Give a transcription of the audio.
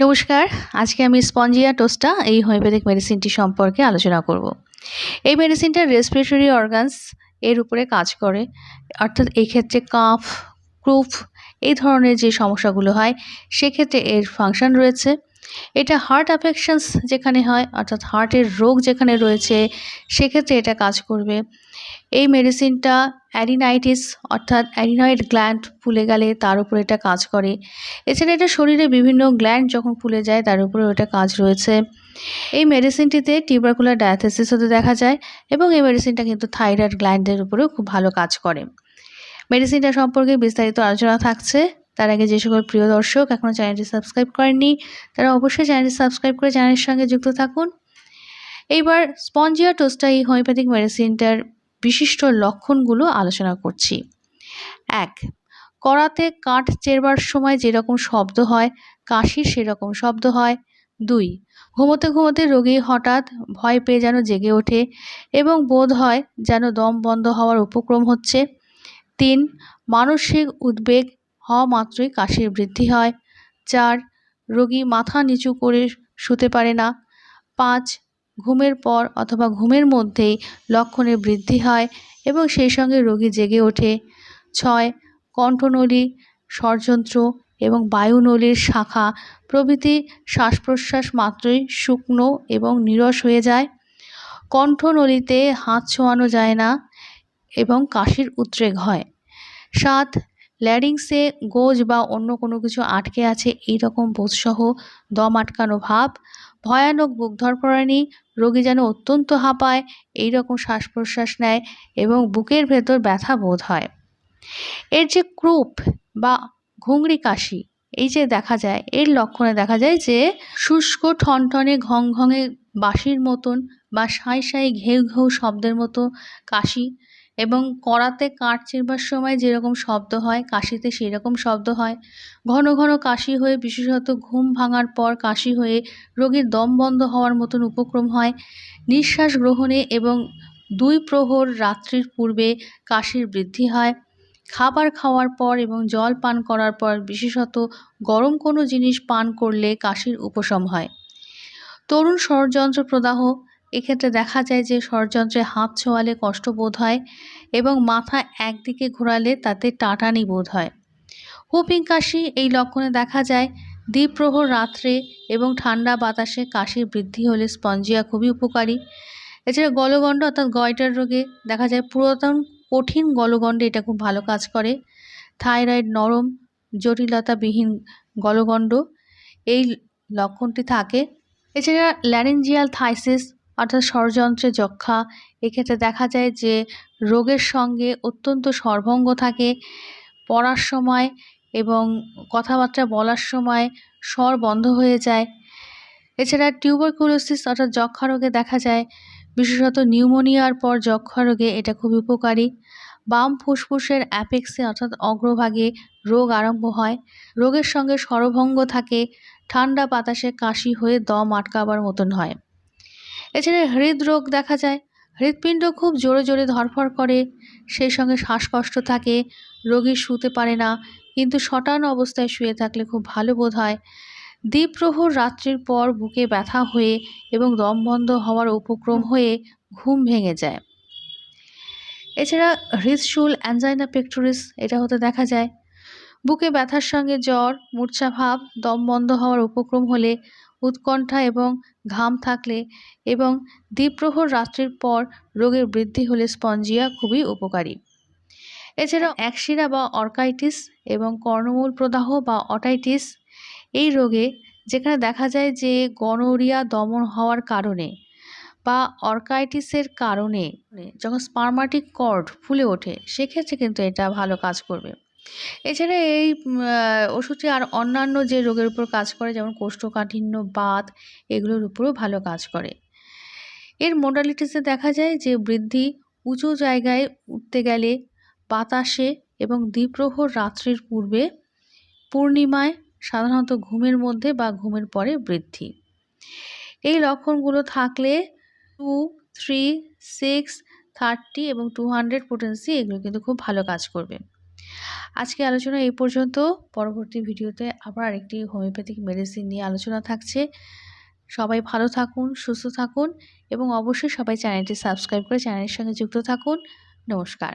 নমস্কার, আজকে আমি স্পঞ্জিয়া টোস্টা, এই হোমিওপ্যাথিক মেডিসিনটি সম্পর্কে আলোচনা করব। এই মেডিসিনটা রেসপিরেটরি অর্গানস এর উপরে কাজ করে, অর্থাৎ এই ক্ষেত্রে কাফ ক্রুফ এই ধরনের যে সমস্যাগুলো হয়, সেক্ষেত্রে এর ফাংশন রয়েছে। এটা হার্ট অ্যাফেকশনস যেখানে হয়, অর্থাৎ হার্টের রোগ যেখানে রয়েছে, সেক্ষেত্রে এটা কাজ করবে। এই মেডিসিনটা অ্যাডিনাইটিস অর্থাৎ অ্যাডিনয়েড গ্ল্যান্ড ফুলে গেলে তার উপরে এটা কাজ করে। এছাড়া এটা শরীরে বিভিন্ন গ্ল্যান্ড যখন ফুলে যায়, তার উপরে ওটা কাজ রয়েছে। এই মেডিসিনটিতে টিউবারকুলার ডায়াথেসিস হতে দেখা যায় এবং এই মেডিসিনটা কিন্তু থাইরয়েড গ্ল্যান্ডের উপরেও খুব ভালো কাজ করে। মেডিসিনটা সম্পর্কে বিস্তারিত আলোচনা থাকছে। তার আগে যে সকল প্রিয় দর্শক এখনও চ্যানেলটি সাবস্ক্রাইব করেননি, তারা অবশ্যই চ্যানেলটি সাবস্ক্রাইব করে চ্যানেলের সঙ্গে যুক্ত থাকুন। এইবার স্পঞ্জিয়া টোস্টা এই হোমিওপ্যাথিক মেডিসিনটার বিশিষ্ট লক্ষণগুলো আলোচনা করছি। এক, কড়াতে কাঠ চেরবার সময় যেরকম শব্দ হয়, কাশির সেরকম শব্দ হয়। দুই, ঘুমোতে ঘুমোতে রোগী হঠাৎ ভয় পেয়ে যেন জেগে ওঠে এবং বোধ হয় যেন দম বন্ধ হওয়ার উপক্রম হচ্ছে। তিন, মানসিক উদ্বেগ হওয়া মাত্রই কাশির বৃদ্ধি হয়। চার, রোগী মাথা নিচু করে শুতে পারে না। পাঁচ ঘুমের পর অথবা ঘুমের মধ্যেই লক্ষণের বৃদ্ধি হয় এবং সেই সঙ্গে রোগী জেগে ওঠে। ছয়, কণ্ঠনলী ষড়যন্ত্র এবং বায়ুনলীর শাখা প্রভৃতি শ্বাস প্রশ্বাস মাত্রই শুকনো এবং নিরস হয়ে যায়। কণ্ঠনলীতে হাত ছোঁয়ানো যায় না এবং কাশির উদ্রেক হয়। সাত, ল্যারিংসে গোজ বা অন্য কোনো কিছু আটকে আছে এই রকম বোধসহ দম আটকানো ভাব। ভয়ানক বুক ধরপড়ানি রোগী যেন অত্যন্ত হাঁপায় এই রকম শ্বাস প্রশ্বাস নেয় এবং বুকের ভেতর ব্যথা বোধ হয়। এর যে ক্রুপ বা ঘুংরি কাশি, এই যে দেখা যায়, এর লক্ষণে দেখা যায় যে শুষ্ক, ঠনঠনে ঘং ঘঙে বাঁশির মতন বা সাঁই সাঁই ঘেউ ঘেউ শব্দের মতো কাশি এবং কড়াতে কাঠ চিরবার সময় যেরকম শব্দ হয়, কাশিতে সেই রকম শব্দ হয়। ঘন ঘন কাশি হয়ে বিশেষত ঘুম ভাঙার পর কাশি হয়ে রোগীর দম বন্ধ হওয়ার মতন উপক্রম হয়। নিঃশ্বাস গ্রহণে এবং দুই প্রহর রাত্রির পূর্বে কাশির বৃদ্ধি হয়। খাবার খাওয়ার পর এবং জল পান করার পর বিশেষত গরম কোনো জিনিস পান করলে কাশির উপশম হয়। তরুণ ষড়যন্ত্র প্রদাহ এক্ষেত্রে দেখা যায় যে ষড়যন্ত্রে হাত ছোঁয়ালে কষ্ট বোধ হয় এবং মাথা একদিকে ঘোরালে তাতে টাটানি বোধ হয়। হুপিং কাশি এই লক্ষণে দেখা যায়। দ্বীপ্রহর রাত্রে এবং ঠান্ডা বাতাসে কাশির বৃদ্ধি হলে স্পঞ্জিয়া খুবই উপকারী। এছাড়া গলগণ্ড অর্থাৎ গয়টার রোগে দেখা যায় পুরাতন কঠিন গলগণ্ডে এটা খুব ভালো কাজ করে। থাইরয়েড নরম, জটিলতাবিহীন গলগণ্ড এই লক্ষণটি থাকে। এছাড়া ল্যারেঞ্জিয়াল থাইসিস অর্থাৎ ষড়যন্ত্রে যক্ষা। এক্ষেত্রে দেখা যায় যে রোগের সঙ্গে অত্যন্ত সর্বঙ্গ থাকে। পড়ার সময় এবং কথাবার্তা বলার সময় স্বর বন্ধ হয়ে যায়। এছাড়া টিউবারকুলোসিস অর্থাৎ যক্ষা রোগে দেখা যায়। বিশেষত নিউমোনিয়ার পর যক্ষা রোগে এটা খুব উপকারী। বাম ফুসফুসের অ্যাপেক্সে অর্থাৎ অগ্রভাগে রোগ আরম্ভ হয়। রোগের সঙ্গে সরভঙ্গ থাকে। ঠান্ডা বাতাসে কাশি হয়ে দম আটকাবার মতন হয়। এছাড়া হৃদরোগ দেখা যায়। হৃৎপিণ্ড খুব জোরে জোরে ধরফর করে, সেই সঙ্গে শ্বাসকষ্ট থাকে, রোগী শুতে পারে না, কিন্তু শটান অবস্থায় শুয়ে থাকলে খুব ভালো বোধ হয়। দ্বীপ্রহর রাত্রির পর বুকে ব্যথা হয়ে এবং দম বন্ধ হওয়ার উপক্রম হয়ে ঘুম ভেঙে যায়। এছাড়া হৃদশুল অ্যানজাইনা পেক্টোরিস, এটা হতে দেখা যায়। বুকে ব্যথার সঙ্গে জ্বর মূর্ছাভাব দম বন্ধ হওয়ার উপক্রম হলে উৎকণ্ঠা এবং ঘাম থাকলে এবং দ্বীপ্রহর রাত্রির পর রোগের বৃদ্ধি হলে স্পঞ্জিয়া খুবই উপকারী। এছাড়াও অ্যাক্সিরা বা অর্কাইটিস এবং কর্ণমূল প্রদাহ বা অটাইটিস এই রোগে যেখানে দেখা যায় যে গনোরিয়া দমন হওয়ার কারণে বা অর্কাইটিসের কারণে যখন স্পার্মাটিক কর্ড ফুলে ওঠে, সেক্ষেত্রে কিন্তু এটা ভালো কাজ করবে। এছাড়া এই ওষুধটি আর অন্যান্য যে রোগের উপর কাজ করে, যেমন কোষ্ঠকাঠিন্য, বাত, এগুলোর উপরেও ভালো কাজ করে। এর মোডালিটিসে দেখা যায় যে বৃদ্ধি উঁচু জায়গায় উঠতে গেলে বাতাসে এবং দ্বিপ্রহর রাত্রির পূর্বে পূর্ণিমায় সাধারণত ঘুমের মধ্যে বা ঘুমের পরে বৃদ্ধি। এই লক্ষণগুলো থাকলে টু থ্রি সিক্স থার্টি এবং টু হান্ড্রেড পোটেন্সি এগুলো কিন্তু খুব ভালো কাজ করবে। আজকে আলোচনা এই পর্যন্ত। পরবর্তী ভিডিওতে আবার আরেকটি হোমিওপ্যাথিক মেডিসিন নিয়ে আলোচনা থাকছে। সবাই ভালো থাকুন, সুস্থ থাকুন এবং অবশ্যই সবাই চ্যানেলটি সাবস্ক্রাইব করে চ্যানেলের সঙ্গে যুক্ত থাকুন। নমস্কার।